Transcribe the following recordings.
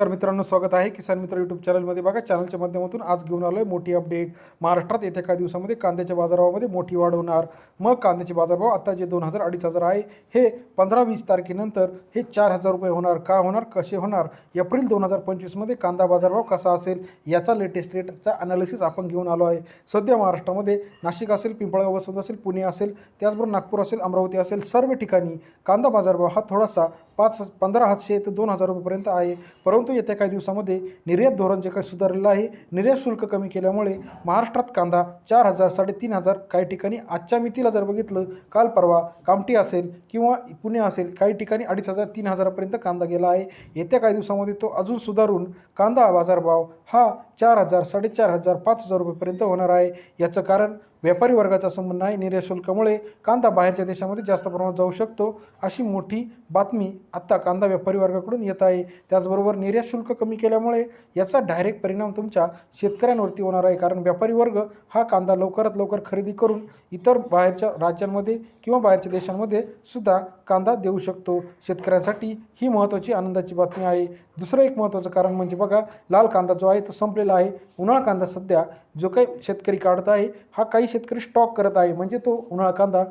तर मित्रांनो स्वागत आहे किसान मित्र यूट्यूब चॅनलमध्ये बघा चॅनलच्या माध्यमातून आज घेऊन आलो आहे मोठी अपडेट महाराष्ट्रात येत्या काही दिवसामध्ये कांद्याच्या बाजारभावामध्ये मोठी वाढ होणार. मग कांद्याचे बाजारभाव आता जे दोन हजार अडीच हजार आहे हे पंधरा वीस तारखेनंतर हे चार हजार रुपये होणार. का होणार? कसे होणार? एप्रिल दोन हजार पंचवीसमध्ये कांदा बाजारभाव कसा असेल? याचा लेटेस्ट रेटचा अनालिसिस आपण घेऊन आलो आहे. सध्या महाराष्ट्रामध्ये नाशिक असेल पिंपळगाव वसंत असेल पुणे असेल त्याचबरोबर नागपूर असेल अमरावती असेल सर्व ठिकाणी कांदा बाजारभाव हा थोडासा पाच पंधरा हातशे ते दोन हजार रुपयेपर्यंत आहे. परंतु येत्या काही दिवसामध्ये निर्यात धोरण जे काही सुधारलेलं आहे निर्यात शुल्क कमी केल्यामुळे महाराष्ट्रात कांदा चार हजार साडेतीन हजार काही ठिकाणी आजच्या मितीला जर बघितलं काल परवा कामठी असेल किंवा पुणे असेल काही ठिकाणी अडीच हजार तीन हजारापर्यंत कांदा गेला आहे. येत्या काही दिवसामध्ये तो अजून सुधारून कांदा बाजारभाव हा चार हजार साडेचार हजार पाच हजार रुपयेपर्यंत होणार आहे. याचं कारण व्यापारी वर्गाचा संबंध आहे निर्यात शुल्कामुळे कांदा बाहेरच्या देशामध्ये जास्त प्रमाणात जाऊ शकतो. अशी मोठी बातमी आत्ता कांदा व्यापारी वर्गाकडून येत आहे. त्याचबरोबर निर्यात शुल्क कमी केल्यामुळे याचा डायरेक्ट परिणाम तुमच्या शेतकऱ्यांवरती होणार आहे. कारण व्यापारी वर्ग हा कांदा लवकरात लवकर खरेदी करून इतर बाहेरच्या राज्यांमध्ये किंवा बाहेरच्या देशांमध्ये सुद्धा कांदा देऊ शकतो. शेतकऱ्यांसाठी ही महत्त्वाची आनंदाची बातमी आहे. दुसरं एक महत्त्वाचं कारण म्हणजे बघा लाल कांदा जो आहे तो संपलेला आहे. उन्हाळा कांदा सध्या जो काही शेतकरी काढत आहे हा काही शेतकरी स्टॉक करत आहे. म्हणजे तो उन्हाळा कांदा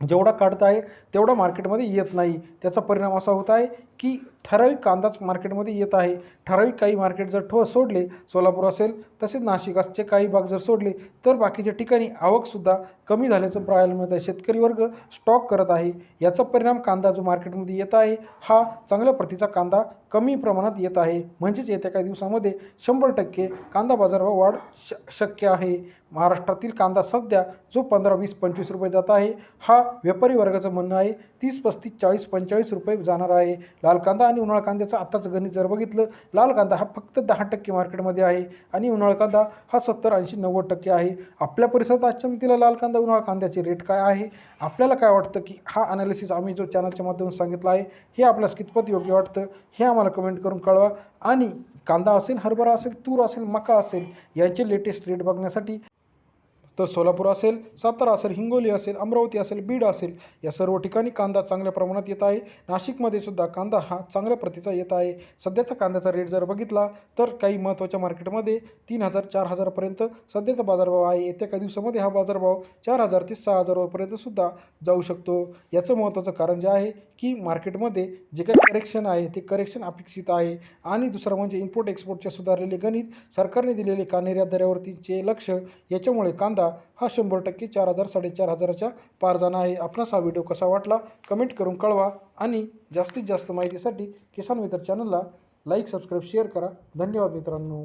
जेवढा काढत आहे तेवढा मार्केटमध्ये येत नाही. त्याचा परिणाम असा होत आहे की ठराविक कांदाच मार्केटमध्ये येत आहे. ठराविक काही मार्केट जर ठो सोडले सोलापूर असेल तसेच नाशिकचे असचे काही भाग जर सोडले तर बाकीच्या ठिकाणी आवकसुद्धा कमी झाल्याचं पाहायला मिळत आहे. शेतकरी वर्ग स्टॉक करत आहे. याचा परिणाम कांदा जो मार्केटमध्ये येत आहे हा चांगल्या प्रतीचा कांदा कमी प्रमाणात येत आहे. म्हणजेच येत्या काही दिवसामध्ये शंभर टक्के कांदा बाजारभाव वाढ श शक्य आहे. महाराष्ट्रातील कांदा सध्या जो पंधरा वीस पंचवीस रुपये जात आहे हा व्यापारी वर्गाचं म्हणणं आहे तीस पस्तीस चाळीस पंचेचाळीस रुपये जाणार आहे. लाल कांदा आणि उन्हाळा कांद्याचं आत्ताचं गणित जर बघितलं लाल कांदा हा फक्त दहा टक्के मार्केटमध्ये आहे आणि उन्हाळा कांदा हा सत्तर ऐंशी नव्वद टक्के आहे. आपल्या परिसरात आजच्या मितीला लाल कांदा उन्हाळा कांद्याचे रेट काय आहे? आपल्याला काय वाटतं की हा अनालिसिस आम्ही जो चॅनलच्या माध्यमातून सांगितला आहे हे आपल्यास कितपत योग्य वाटतं हे आम्हाला कमेंट करून कळवा. आणि कांदा असेल हरभरा असेल तूर असेल मका असेल याचे लेटेस्ट रेट बघण्यासाठी तर सोलापूर असेल सातारा असेल हिंगोली असेल अमरावती असेल बीड असेल या सर्व ठिकाणी कांदा चांगल्या प्रमाणात येत आहे. नाशिकमध्ये सुद्धा कांदा हा चांगल्या प्रतीचा येत आहे. सध्याचा कांद्याचा रेट जर बघितला तर काही महत्त्वाच्या मार्केटमध्ये तीन हजार चार हजारापर्यंत सध्याचा बाजारभाव आहे. येत्या काही दिवसामध्ये हा बाजारभाव चार हजार ते सहा हजारपर्यंत सुद्धा जाऊ शकतो. याचं महत्त्वाचं कारण जे आहे की मार्केटमध्ये जे काही करेक्शन आहे ते करेक्शन अपेक्षित आहे. आणि दुसरं म्हणजे इम्पोर्ट एक्सपोर्टचे सुधारलेले गणित सरकारने दिलेले का निर्यात लक्ष याच्यामुळे कांदा हा शंभर टक्के चार हजार साडेचार हजाराच्या पार जाणं आहे. आपणास हा व्हिडिओ कसा वाटला? कमेंट करून कळवा. आणि जास्तीत जास्त माहितीसाठी किसान मित्र चॅनलला लाईक सबस्क्राईब शेअर करा. धन्यवाद मित्रांनो.